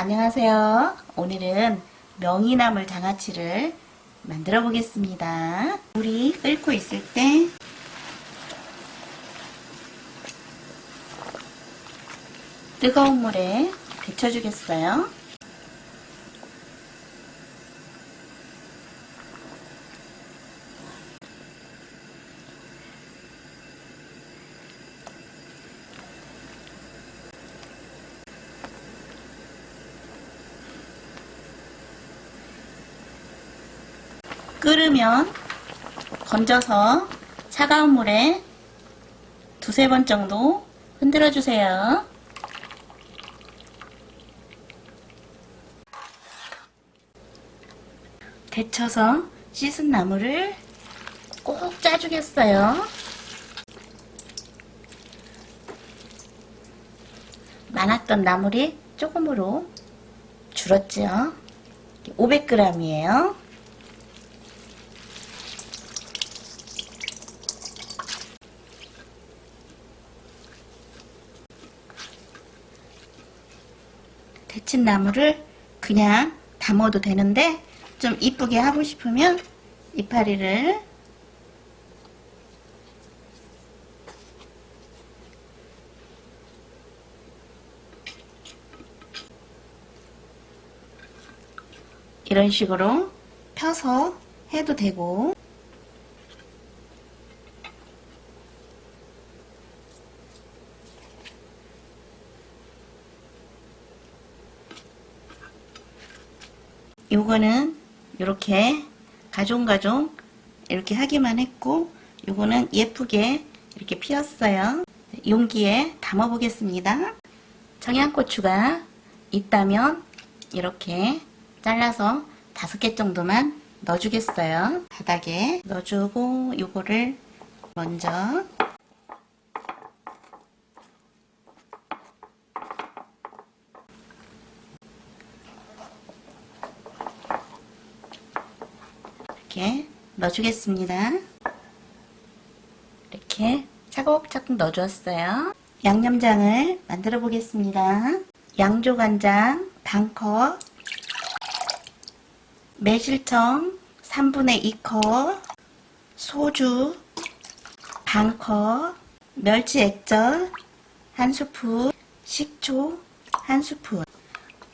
안녕하세요. 오늘은 명이나물 장아찌를 만들어 보겠습니다. 물이 끓고 있을 때 뜨거운 물에 데쳐주겠어요. 끓으면 건져서 차가운 물에 두세 번 정도 흔들어 주세요. 데쳐서 씻은 나물을 꼭 짜주겠어요. 많았던 나물이 조금으로 줄었죠. 500g이에요. 데친 나물을 그냥 담아도 되는데 좀 이쁘게 하고 싶으면 이파리를 이런 식으로 펴서 해도 되고 요거는 이렇게 가종가종 이렇게 하기만 했고 요거는 예쁘게 이렇게 피었어요. 용기에 담아 보겠습니다. 청양고추가 있다면 이렇게 잘라서 다섯 개 정도만 넣어주겠어요. 바닥에 넣어주고 요거를 먼저 이렇게 넣어주겠습니다. 이렇게 차곡차곡 넣어주었어요. 양념장을 만들어 보겠습니다. 양조간장 반컵, 매실청 3분의 2컵, 소주 반컵, 멸치 액젓 한 스푼, 식초 한 스푼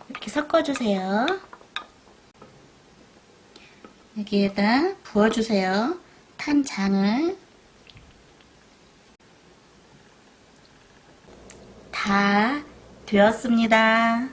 이렇게 섞어주세요. 여기에다 부어주세요. 탄 장을 다 되었습니다.